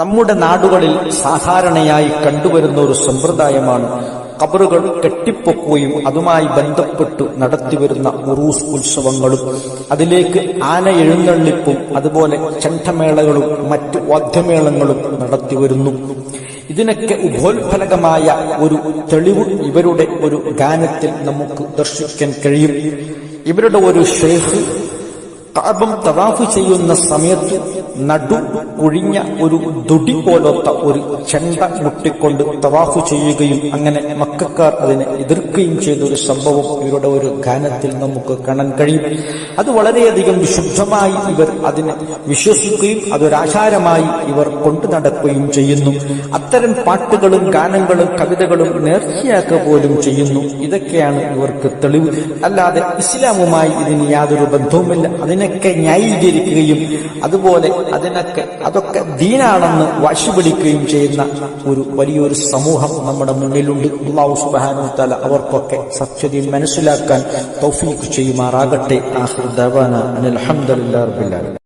നമ്മുടെ നാടുകളിൽ സാധാരണയായി കണ്ടുവരുന്ന ഒരു സമ്പ്രദായമാണ് കബറുകൾ കെട്ടിപ്പൊക്കുകയും അതുമായി ബന്ധപ്പെട്ടു നടത്തിവരുന്ന ഉറൂസ് ഉത്സവങ്ങളും അതിലേക്ക് ആന എഴുന്നള്ളിപ്പും അതുപോലെ ചണ്ടമേളകളും മറ്റു വാദ്യമേളങ്ങളും നടത്തിവരുന്നു. ഇതിനൊക്കെ ഉപോത്ഫലകമായ ഒരു തെളിവ് ഇവരുടെ ഒരു ഗാനത്തിൽ നമുക്ക് ദർശിക്കാൻ കഴിയും. ഇവരുടെ ഒരു ഷേഖ് കാബം തവാഫ് ചെയ്യുന്ന സമയത്ത് നടു കുഴിഞ്ഞ ഒരു ദുടി പോലത്തെ ഒരു ചെണ്ട മുട്ടിക്കൊണ്ട് തവാഫ് ചെയ്യുകയും അങ്ങനെ മക്കാർ അതിനെ എതിർക്കുകയും ചെയ്ത ഒരു സംഭവം ഇവരുടെ ഒരു ഗാനത്തിൽ നമുക്ക് കാണാൻ കഴിയും. അത് വളരെയധികം വിശുദ്ധമായി ഇവർ അതിനെ വിശ്വസിക്കുകയും അതൊരാചാരമായി ഇവർ കൊണ്ടു നടക്കുകയും ചെയ്യുന്നു. അത്തരം പാട്ടുകളും ഗാനങ്ങളും കവിതകളും നേർച്ചയാക്കുക പോലും ചെയ്യുന്നു. ഇതൊക്കെയാണ് ഇവർക്ക് തെളിവ്. അല്ലാതെ ഇസ്ലാമുമായി ഇതിന് യാതൊരു ബന്ധവുമില്ല. അതിനൊക്കെ ന്യായീകരിക്കുകയും അതുപോലെ അതിനൊക്കെ അതൊക്കെ ദീനാണെന്ന് വാശി പിടിക്കുകയും ചെയ്യുന്ന ഒരു വലിയൊരു സമൂഹം നമ്മുടെ മുന്നിലുണ്ട്. അള്ളാഹു തല അവർക്കൊക്കെ സത്യതയിൽ മനസ്സിലാക്കാൻ തൗഫീഖ് ചെയ്യുമാറാകട്ടെ. ആലമീൻ.